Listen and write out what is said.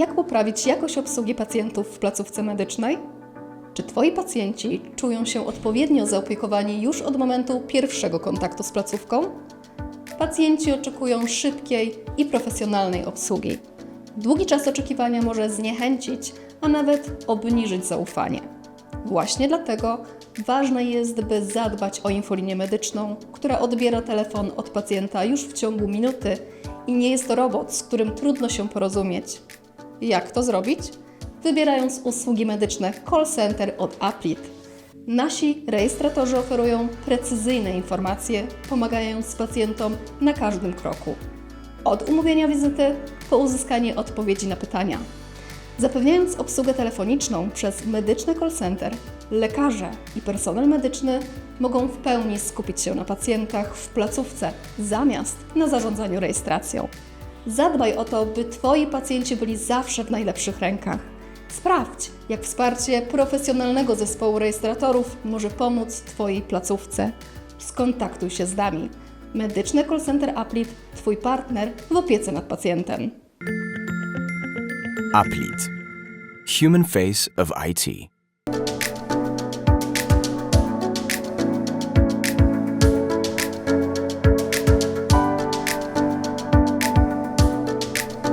Jak poprawić jakość obsługi pacjentów w placówce medycznej? Czy Twoi pacjenci czują się odpowiednio zaopiekowani już od momentu pierwszego kontaktu z placówką? Pacjenci oczekują szybkiej i profesjonalnej obsługi. Długi czas oczekiwania może zniechęcić, a nawet obniżyć zaufanie. Właśnie dlatego ważne jest, by zadbać o infolinię medyczną, która odbiera telefon od pacjenta już w ciągu minuty i nie jest to robot, z którym trudno się porozumieć. Jak to zrobić? Wybierając usługi medyczne call center od Aplit. Nasi rejestratorzy oferują precyzyjne informacje, pomagając pacjentom na każdym kroku. Od umówienia wizyty po uzyskanie odpowiedzi na pytania. Zapewniając obsługę telefoniczną przez medyczne call center, lekarze i personel medyczny mogą w pełni skupić się na pacjentach w placówce zamiast na zarządzaniu rejestracją. Zadbaj o to, by Twoi pacjenci byli zawsze w najlepszych rękach. Sprawdź, jak wsparcie profesjonalnego zespołu rejestratorów może pomóc Twojej placówce. Skontaktuj się z nami. Medyczne Call Center Applit, Twój partner w opiece nad pacjentem. Applit. Human face of IT.